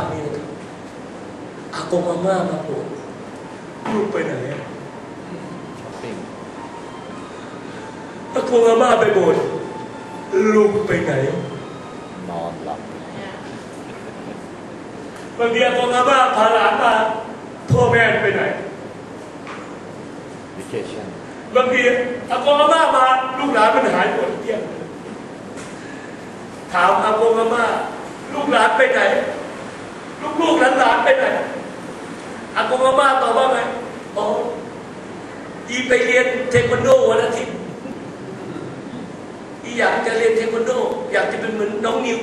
าพนี้นะครับอากงอาม่ามาโปรดลูกไปไหนอะช้อปปิ้งอากงอาม่าไปโบสถ์ลูกไปไหน นอนหลับบางทีอากงอาม่าพาหลานมาพ่อแม่ไปไหนวิเคชั่นบางทีอากงอาม่ามาลูกหลานมันหายหมดเกลี้ยงเลยถามอากงอาม่าลูกหลานไปไหน ลูกลูกหลานหลานไปไหนอากงอาม่าตอบว่าไงอ๋ออีไปเรียนเทควันโดวันอาทิตย์อีอยากจะเรียนเทควันโด อยากจะเป็นเหมือนน้องนิว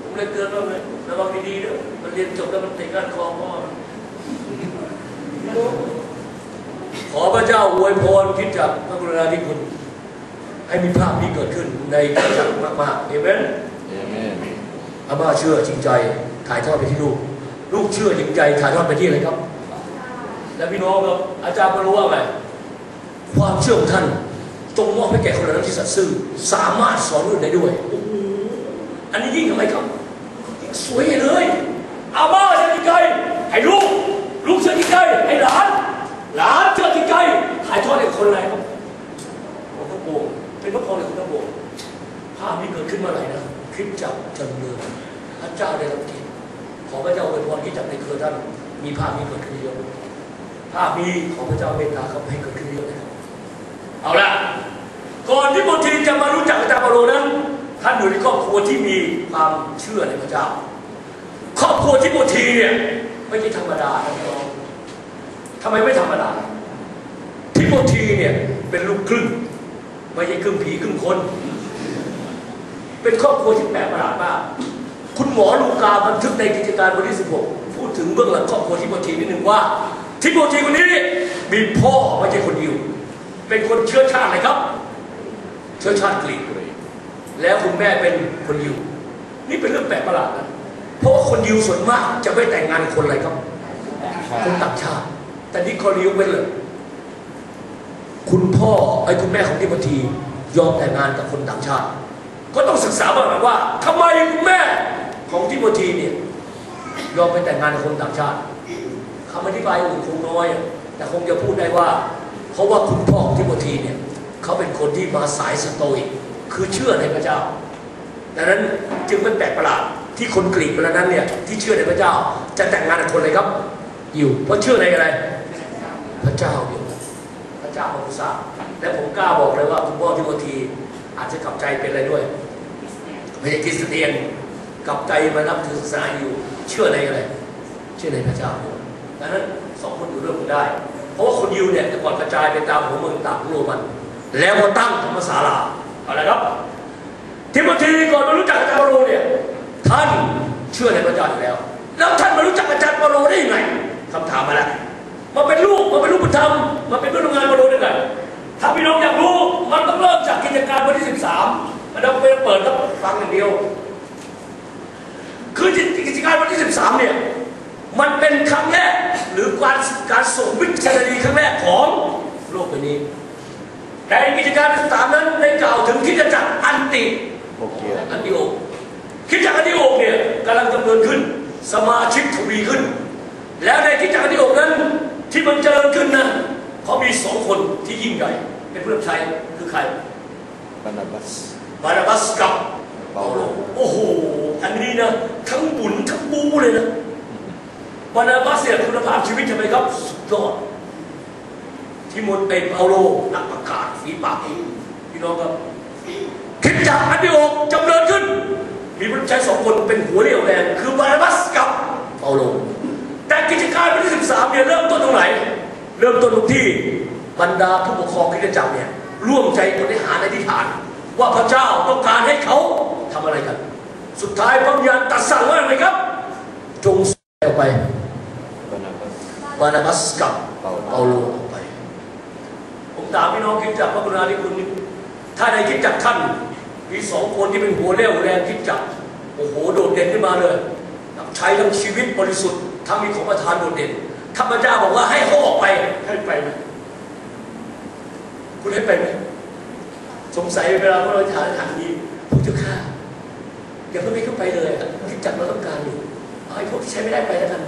ผมเลยเตือนว่าไงระวังดีๆด้วยมันเรียนจบแล้วมันเตะก้านคอพ่อขอพระเจ้าอวยพรคิดจากพระกรุณาธิคุณให้มีภาพนี้เกิดขึ้นในคริจักรมากๆเอเมนเอเมน อาม่าเชื่อจริงใจถ่ายทอดไปที่ลูก ลูกเชื่อจริงใจถ่ายทอดไปที่อะไรครับ และพี่น้องครับอาจารย์มารู้ว่าไงความเชื่อของท่านจงมอบให้แก่คนเหล่านั้นที่สัตย์ซื่อสามารถสอนรุ่นได้ด้วยอันนี้ยิ่งทำไมครับยิ่งสวยเลยอาม่าเชื่อจริงใจให้ลูกลูกเชื่อจริงใจให้หลานหลานเชื่อจริงใจถ่ายทอดให้คนอะไรครับโอ้โหโบเป็นพระพรในคุณพระโบภาพนี้เกิดขึ้นเมื่อไหร่นะ คลิปจักจำเริญพระเจ้าได้รับกียรติขอพระเจ้าอวยพรที่จักในเครือท่านมีภาพนี้เกิดขึ้นเยอะภาพนี้ของพระเจ้าเมตตาครับให้เกิดขึ้นเยอะนะครับเอาละก่อนที่โมทีจะมารู้จักอาจารย์เปาโลนั้นท่านอยู่ในครอบครัวที่มีความเชื่อในพระเจ้า ครอบครัวที่โมทีเนี่ยไม่ใช่ธรรมดานะน้องทำไมไม่ธรรมดาทิโมธีเนี่ยเป็นลูกครึ่งไม่ใช่ครึ่งผีครึ่งคน เป็นครอบครัวที่แปลกประหลาดมากคุณหมอลูกาบันทึกในกิจการบทที่16 พูดถึงเบื้องหลังครอบครัวทิโมธีนิดหนึ่งว่าทิโมธีคนนี้มีพ่อไม่ใช่คนยิวเป็นคนเชื้อชาติอะไรครับ เชื้อชาติกรีกแล้วคุณแม่เป็นคนยิวนี่เป็นเรื่องแปลกประหลาดนะเพราะว่าคนยิวส่วนมากจะไม่แต่งงานกับคนอะไรครับ คนติต่างชาติ แต่นี่เขาเลี้ยงไว้เลย คุณพ่อไอ้คุณแม่ของทิโมธียอมแต่งงานกับคนต่างชาติ ก็ต้องศึกษาบ้างว่าทำไมคุณแม่ของทิโมธีเนี่ยยอมไปแต่งงานกับคนต่างชาติคำอธิบายอื่นคงน้อย แต่คงจะพูดได้ว่า เพราะว่าคุณพ่อของทิโมธีเนี่ยเขาเป็นคนที่มาสายสโตอิกคือเชื่อในพระเจ้าดังนั้นจึงไม่แปลกประหลาดที่คนกรีกเวลานั้นเนี่ยที่เชื่อในพระเจ้า จะแต่งงานกับคนอะไรครับอยู่เพราะเชื่อในอะไร พระเจ้าเดียวกันพระเจ้าพระผู้สาและผมกล้าบอกเลยว่าคุณพ่อทิโมธีอาจจะกลับใจเป็นอะไรด้วย ไม่ใช่คริสเตียนกับใจมานับถือศาสนาอยู่ เชื่อในอะไร เชื่อในพระเจ้าดังนั้นสองคนอยู่ร่วมกันได้ เพราะว่าคนยิวเนี่ยแต่ก่อนกระจายไปตามหัวเมืองต่างโรมัน แล้วมาตั้งธรรมศาลาอะไรครับทิโมธีก่อนมารู้จักอาจารย์เปาโลเนี่ยท่านเชื่อในพระเจ้าอยู่แล้ว แล้วท่านมารู้จักอาจารย์เปาโลได้ยังไงคำถามมาแล้วมาเป็นลูกมาเป็นลูกบุญธรรมมาเป็นเพื่อนร่วมงานเปาโลได้ไงถ้าพี่น้องอยากรู้มันต้องเริ่มจากกิจการบทที่ 13มันต้องไปเปิดแล้ว ฟังอย่างเดียว คือกิจการบทที่ 13 เนี่ย มันเป็นครั้งแรกหรือการการส่งวิชานีครั้งแรกของโลกใบนี้แต่กิจการบทที่13นั้นได้กล่าวถึงคริดจักรอันติโอเกียอันติโอกคริดจักรอันติโอกเนี่ยกำลังดำเนินขึ้น สมาชิกทวีขึ้น แล้วในคริดจักรอันติโอกนั้นที่มันเจริญขึ้นนั้นเขามีสองคนที่ยิ่งใหญ่เป็นผู้รับใช้คือใครบานาบัสบานาบัสกับ เปาโลโลโอ้โห อันนี้นะ ทั้งบุญทั้งบูเลยนะบานาบัสเนี่ยคุณภาพชีวิตทำไมครับ สุดยอดที่มดเป็นเปาโลนักประกาศฝีปากเองพี่น้องครับคิดจากอันติโอกจำเริญขึ้น มีผู้ใช้สองคนเป็นหัวเรี่ยวแรงคือบานาบัสกับเปาโลแต่กิจการวันที่13เนี่ยเริ่มต้นตรงไหน เริ่มต้นตรงที่บรรดาผู้ปกครองคริสตจักรเนี่ยร่วมใจปฏิหารอธิษฐาน ว่าพระเจ้าต้องการให้เขา ทำอะไรกัน สุดท้ายพระวิญญาณตรัดสั่งว่าอะไรครับ จงส่งออกไปบานาบัสบานาบัสกับเปาโลเปาโลออกไป ผมถามพี่น้องคริดจักรพระกรุณาธิคุณนี่ถ้าในคริดจักรท่านมีสองคนที่เป็นหัวเรี่ยวแรงคริดจักรโอ้โหโดดเด่นขึ้นมาเลยรับใช้ทั้งชีวิตบริสุทธิ์ทั้งมีของประทานโดดเด่นถ้าพระเจ้าบอกว่าให้เขาออกไปให้ไปไหมคุณให้ไปไหมสงสัยเวลาพวกเราถามถามนี้พระเจ้าข้า อย่าเพิ่งให้เข้าไปเลยคิดจักรเราต้องการอยู่เอาไอ้พวกที่ใช้ไม่ได้ไปแล้วกัน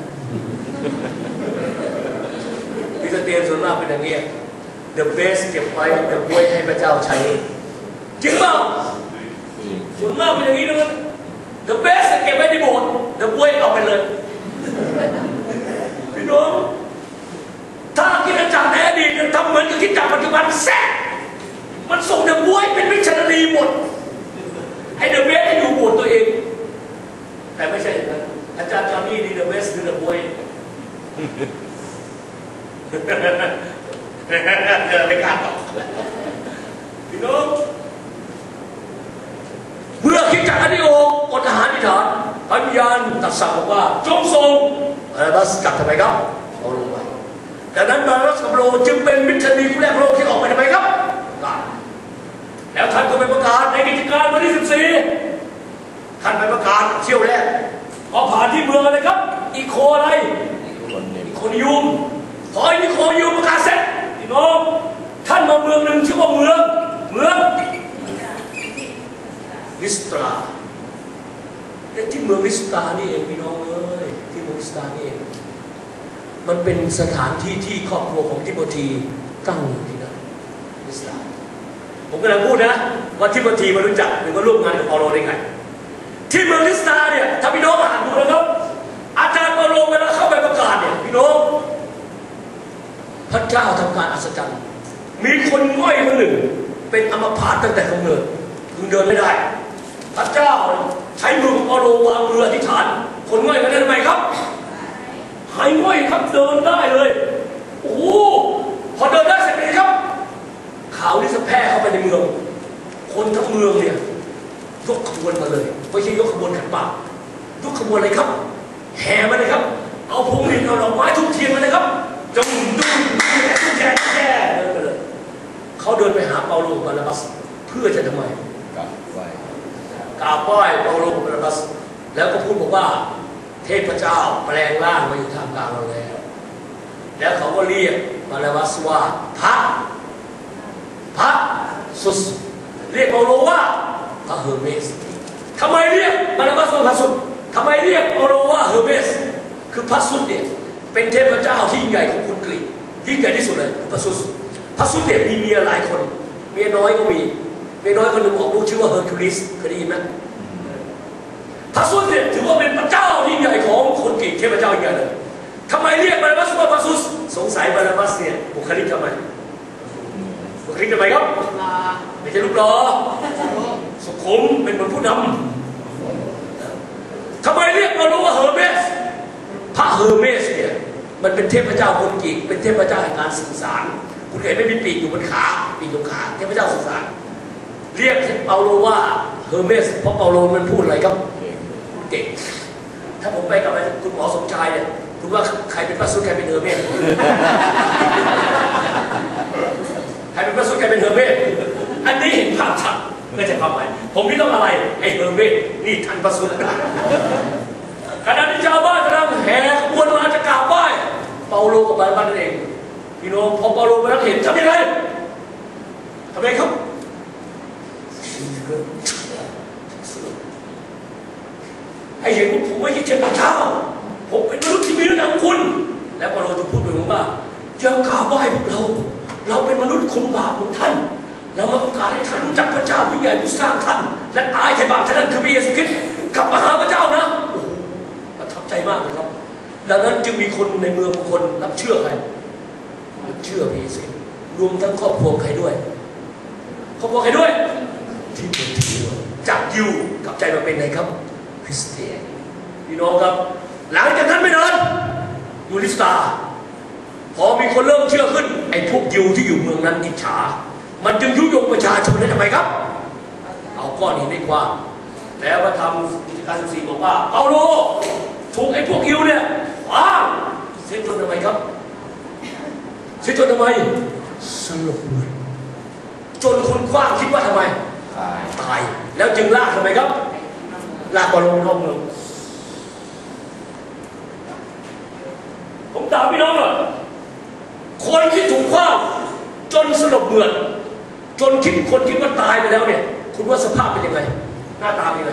พิสเตียนส่วนมากเป็นอย่างเงี้ย the best เก็บไว้ the boy ให้พระเจ้าใช้จริงเปล่าส่วนมากเป็นอย่างนี้นะ the best เก็บไว้ในโบสถ์ the boy เอาไปเลยพี่น้องถ้าคิดจักรในอดีตทำเหมือนกับคิดจักรปัจจุบันแซ่มันส่ง the boy เป็นวิชารีหมด ให้ the best ให้อยู่โบสถ์ตัวเอง แต่ไม่ใช่อย่างนั้นอาจารย์จอห์นนี่นี่ the best คือ the boy เดี๋ยว ไม่กล้าตอบพี่น้องเมื่อคิดจากอันนี้โออดอาหารที่ฐานพระวิญญาณตัดสั่งบอกว่าจงส่งบาราบัสกลับทำไมครับเอาลงไปดังนั้นบาราบัสกับโลจึงเป็นมิชชันนีผู้แรกโลกที่ออกไปทำไมครับกลับแล้วท่านก็ไปประกาศในกิจการวันที่14ท่านไปประกาศเที่ยวแรกพอผ่านที่เมืองอะไรครับ อีโคอะไรคนหนึ่งนิโคนิยมพอนิโคนิยมประกาศเสร็จพี่น้อง ท่านมาเมืองหนึ่งชื่อว่าเมือง เมืองลิสตราและที่เมืองลิสตรานี่เองพี่น้องเอ้ยที่เมืองลิสตรานี่เองมันเป็นสถานที่ที่ครอบครัวของทิโมธีตั้งอยู่ที่นั่นลิสตราผมกำลังพูดนะว่าทิโมธีมารู้จักหรือว่าร่วมงานกับเปาโลได้ไง ที่เมืองลิสตราเนี่ยถ้าพี่น้องอ่านดูนะครับ อาจารย์เปาโลเวลาเข้าไปประกาศเนี่ยพี่น้อง พระเจ้าทำการอัศจรรย์ มีคนง่อยคนหนึ่ง เป็นอัมพาตตั้งแต่กำเนิดคือเดินไม่ได้ พระเจ้าใช้มือของเปาโลวางมืออธิษฐาน คนง่อยคนนั้นทำไมครับ หายง่อยครับเดินได้เลย โอ้โหพอเดินได้เสร็จเลยครับข่าวนี้จะแพร่เข้าไปในเมือง คนทั้งเมืองเนี่ยยกขบวนมาเลย ไม่ใช่ยกขบวนขันหมากยกขบวนอะไรครับ แห่มาเลยครับ เอาพวงหลีดเอาดอกไม้ทุกเทียนมาเลยครับจงดุงแย่แย่เดินไปเลยเขา เดินไปหาเปาโลกับบานาบัสเพื่อจะทำไมกลับไปกราบไหว้เปาโลกับบานาบัส แล้วก็พูดบอกว่า เทพเจ้าแปลงร่างมาอยู่ท่ามกลางเราแล้ว แล้วเขาก็เรียกบานาบัสว่าพระพระสุสเรียกเปาโลว่าพระเฮอร์เมสทำไมเรียกบานาบัสว่าพระสุสทำไมเรียกเปาโลว่าเฮอร์เมสคือพระสุสเนี่ยเป็นเทพเจ้าที่ยิ่งใหญ่ของคนกรีกยิ่งใหญ่ที่สุดเลยพระสุสพระสุสเนี่ยมีเมียหลายคนเมียน้อยก็มีเมียน้อยคนหนึ่งออกลูกชื่อว่าเฮอร์คิวลิสเคยได้ยินไหมพระสุสเนี่ยถือว่าเป็นพระเจ้าที่ใหญ่ของคนกรีกเทพเจ้าใหญ่เลยทำไมเรียกบานาบัสว่าพระสุสสงสัยบานาบัสเนี่ยบุคลิกทำไมบุคลิกทำไมครับไม่ใช่รูปหล่อสุขุมเป็นเหมือนผู้นำทำไมเรียกมารู้ว่าเฮอร์เมสพระเฮอร์เมสเนี่ยมันเป็นเทพเจ้าคนกรีกเป็นเทพเจ้าแห่งการสื่อสารคุณเห็นไม่มีปีกอยู่บนขา ปีกอยู่ขาเทพเจ้าสื่อสารเรียกเปาโลว่าเฮอร์เมสเพราะเปาโลมันพูดอะไรครับเก่งถ้าผมไปกับคุณหมอสมชายเนี่ยคุณว่าใครเป็นพระสุดใครเป็นเฮอร์เมสใครเป็นพระสุดใครเป็นเฮอร์เมสอันนี้เห็นภาพชัดไม่ใช่ความหมายผมนี่ต้องอะไรไอ้เฮอร์เมสนี่ท่านพระสุดขณะที่ชาวบ้านกำลังแห่ขบวนมาจะกราบไหว้เปาโลกับบาร์บันนั่นเองพี่น้องพอเปาโลไปรับเห็นทำยังไงำไงครับให้เห็นว่าผมไม่ใช่เทพเจ้าผมเป็นมนุษย์ที่มีระดับคุณ และพอเราจะพูดไปว่าอย่ากราบไหว้พวกเรา เราเป็นมนุษย์คนบาปของท่าน เรามาต้องการให้ท่านรู้จักพระเจ้าผู้ใหญ่ผู้สร้างท่าน และตายแทนบาปท่านคือพระเยซูคริสต์กลับมาหาพระเจ้านะโอ้ประทับใจมากเลยครับ ดังนั้นจึงมีคนในเมืองบางคนรับเชื่อใครรับเชื่อพระเยซูคริสต์รวมทั้งครอบครัวใครด้วย ครอบครัวใครด้วย ที่เป็นที่ด้วยจากยิวกลับใจมาเป็นไงครับ คริสเตียนพี่น้องครับ หลังจากนั้นไม่นานยูริสตา พอมีคนเริ่มเชื่อขึ้น ไอ้พวกยิวที่อยู่เมืองนั้นอิจฉา มันจึงยุยงประชาชนได้ทำไมครับ เอาก้อนหินให้กว้างแล้วมาทำกิจการสิบสี่บอกว่าเปาโลถูกไอ้พวกยิวเนี่ยขวาเสียจนทำไมครับเสียจนทำไมสลบเลย จนคนกว้างคิดว่าทำไม ตายตาย แล้วจึงลากทำไมครับ ลากบอลลงนอกเมืองผมถามพี่น้องหน่อยคนที่ถูกคว้างจนสลบเหมือดจนคิดคนคิดว่าตายไปแล้วเนี่ย คุณว่าสภาพเป็นยังไง หน้าตาเป็นยังไง